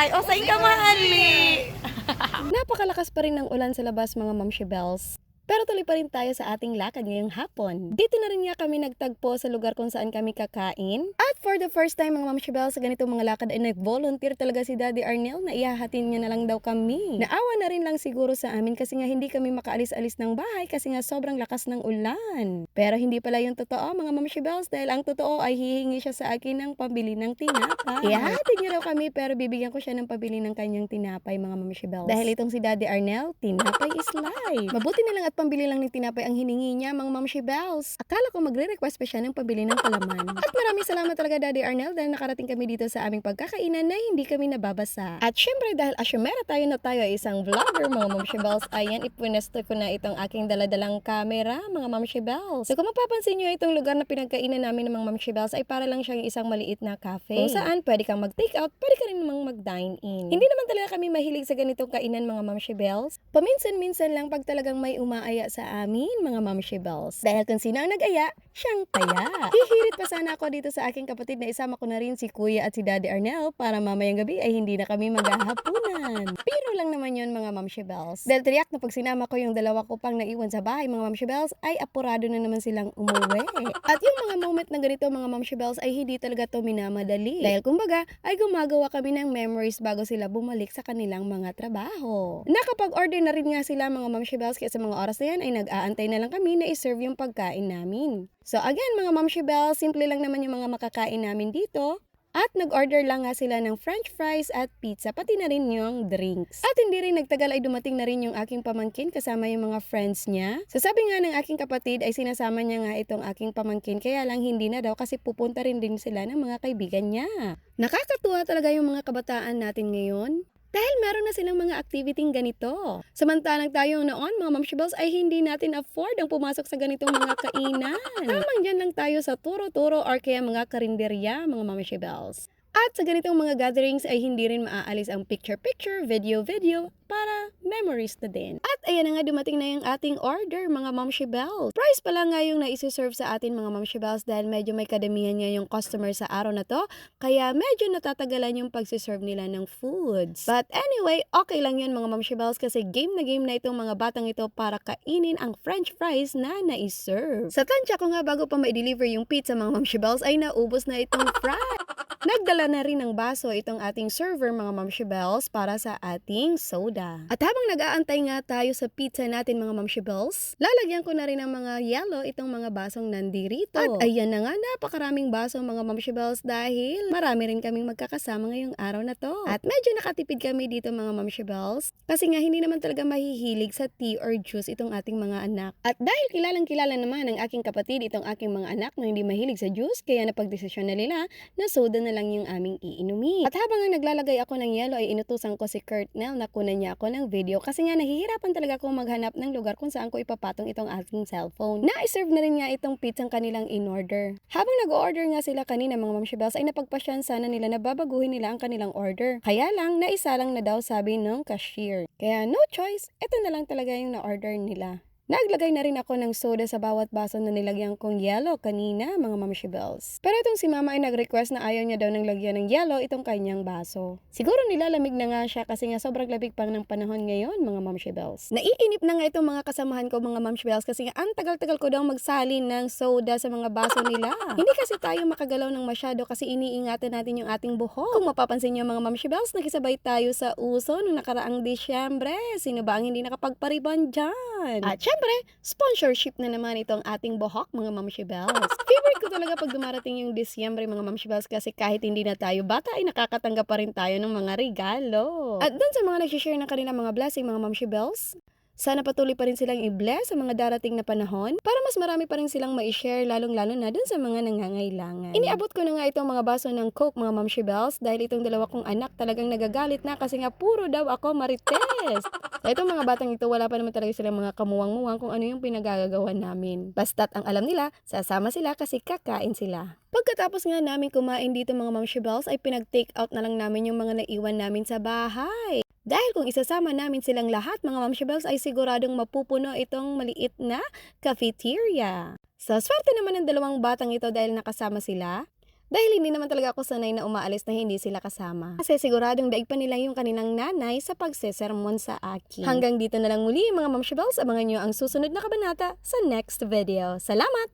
Hi! O, saan ka mahali? Napakalakas pa rin ng ulan sa labas mga Mamshi Bells. Pero tuloy pa rin tayo sa ating lakad ngayong hapon. Dito na rin nga kami nagtagpo sa lugar kung saan kami kakain. At for the first time mga Mamshi Bells, sa ganitong mga lakad ay nag-volunteer talaga si Daddy Arnel na ihahatin niya na lang daw kami. Naawa na rin lang siguro sa amin kasi nga hindi kami makaalis-alis ng bahay kasi nga sobrang lakas ng ulan. Pero hindi pala yung totoo mga Mamshi Bells dahil ang totoo ay hihingi siya sa akin ng pambili ng tinapay. Ihahatin niya raw kami pero bibigyan ko siya ng pabili ng kanyang tinapay mga Mamshi Bells. Dahil itong si Daddy Arnel, tinapay is life. Mabuti na lang at pambili lang ng tinapay ang hiningi niya mga Mamshi Bells. Akala ko magre-request pa siya ng pabili ng palaman. At maraming salamat talaga Daddy Arnel dahil nakarating kami dito sa aming pagkakainan na hindi kami nababasa. At syempre dahil asyumera tayo na tayo ay isang vlogger mga Mamshi Bells, ayan ipunesto ko na itong aking daladalang camera mga Mamshi Bells. So kung mapapansin nyo itong lugar na pinagkainan namin ng mga Mamshi Bells ay para lang siyang isang maliit na cafe. Kung saan pwede kang mag-take out, pwede ka rin namang mag-dine in. Hindi naman talaga kami mahilig sa ganitong kainan mga Mamshi Bells. Paminsan-minsan lang pag talagang may umaaya sa amin mga Mamshi Bells. Dahil kung sino ang nag-aya, siyang taya. Hihirit pa sana ako dito sa aking kapatid na isama ko na rin si Kuya at si Daddy Arnel para mamayang gabi ay hindi na kami maghahapunan. Pero lang naman yun mga Mamshi Bells. Dahil tiyak na pag sinama ko yung dalawa ko pang naiwan sa bahay mga Mamshi Bells ay apurado na naman silang umuwi. At yung mga moment na ganito mga Mamshi Bells ay hindi talaga to minamadali. Dahil kumbaga ay gumagawa kami ng memories bago sila bumalik sa kanilang mga trabaho. Nakapag-order na rin nga sila mga Mamshi Bells kaya sa mga oras na yan ay nag-aantay na lang kami na iserve yung pagkain namin. So again mga Mamshi Bells, simple lang naman yung mga makakain namin dito. At nag-order lang nga sila ng french fries at pizza, pati na rin yung drinks. At hindi rin nagtagal ay dumating na rin yung aking pamangkin kasama yung mga friends niya. So sabi nga ng aking kapatid ay sinasama niya nga itong aking pamangkin kaya lang hindi na daw kasi pupunta rin din sila ng mga kaibigan niya. Nakakatuwa talaga yung mga kabataan natin ngayon. Dahil meron na silang mga activity ganito. Samantalang tayo noon, mga mamshibles, ay hindi natin afford ang pumasok sa ganitong mga kainan. Tamang dyan lang tayo sa turo-turo or kaya mga karinderya, mga mamshibles. At sa ganitong mga gatherings ay hindi rin maaalis ang picture-picture, video-video para memories na din. At ayan na nga dumating na yung ating order mga Momshi Bells. Price pala nga yung naisiserve sa atin mga Momshi Bells dahil medyo may kadamihan nga yung customer sa araw na to. Kaya medyo natatagalan yung pagsiserve nila ng foods. But anyway, okay lang yun mga Momshi Bells kasi game na game na itong mga batang ito para kainin ang french fries na naiserve. Sa tansya ko nga bago pa ma-deliver yung pizza mga Momshi Bells ay naubos na itong fries. Nagdala na rin ng baso itong ating server mga Mamshi Bells para sa ating soda. At habang nag-aantay nga tayo sa pizza natin mga Mamshi Bells, lalagyan ko na rin ng mga yellow itong mga basong nandirito. At ayan na nga, napakaraming baso mga Mamshi Bells dahil marami rin kaming magkakasama ngayong araw na to. At medyo nakatipid kami dito mga Mamshi Bells kasi nga hindi naman talaga mahihilig sa tea or juice itong ating mga anak. At dahil kilalang kilala naman ng aking kapatid itong aking mga anak na hindi mahilig sa juice, kaya napagdesisyon na nila na soda na lang yung aming iinumin. At habang ang naglalagay ako ng yelo ay inutusan ko si Kurt Nell na kunan niya ako ng video kasi nga nahihirapan talaga akong maghanap ng lugar kung saan ko ipapatong itong aking cellphone. Na-serve na rin nga itong pizzang kanilang in-order. Habang nag-order nga sila kanina mga Ma'am Shibels ay napagpasyan sana nila na babaguhin nila ang kanilang order. Kaya lang, naisa lang na daw sabi ng cashier. Kaya no choice, ito na lang talaga yung na-order nila. Naglagay na rin ako ng soda sa bawat baso na nilagyan kong yellow kanina, mga mamshi bells. Pero itong si mama ay nag-request na ayaw niya daw ng lagyan ng yellow itong kanyang baso. Siguro nilalamig na nga siya kasi nga sobrang labig pang ng panahon ngayon, mga mamshi bells. Naiinip na nga itong mga kasamahan ko, mga mamshi bells, kasi nga ang tagal-tagal ko daw magsalin ng soda sa mga baso nila. Hindi kasi tayo makagalaw ng masyado kasi iniingatan natin yung ating buhok. Kung mapapansin niyo mga mamshi bells, nakisabay tayo sa uso nung nakaraang Disyembre. Sino ba ang hindi nakapagpariban dyan? At syempre, sponsorship na naman itong ating buhok, mga mamshi bells. Favorite ko talaga pag dumarating yung Disyembre, mga mamshi bells, kasi kahit hindi na tayo bata, ay nakakatanggap pa rin tayo ng mga regalo. At dun sa mga nagsishare ng kanilang mga blessing, mga mamshi bells, sana patuloy pa rin silang i-bless sa mga darating na panahon para mas marami pa rin silang ma-share lalong-lalo na dun sa mga nangangailangan. Iniabot ko na nga itong mga baso ng Coke mga Mamshi Bells dahil itong dalawa kong anak talagang nagagalit na kasi nga puro daw ako marites. Sa itong mga batang ito wala pa naman talaga silang mga kamuwang-muwang kung ano yung pinagagagawa namin. Basta't ang alam nila, sasama sila kasi kakain sila. Pagkatapos nga namin kumain dito mga Mamshi Bells ay pinag-take out na lang namin yung mga naiwan namin sa bahay. Dahil kung isasama namin silang lahat, mga Mamshi Bells, ay siguradong mapupuno itong maliit na cafeteria. Sa swerte naman ng dalawang batang ito dahil nakasama sila, Dahil hindi naman talaga ako sanay na umaalis na hindi sila kasama. Kasi siguradong daig pa nila yung kanilang nanay sa pagsesermon sa akin. Hanggang dito na lang muli mga Mamshabels, abangan nyo ang susunod na kabanata sa next video. Salamat!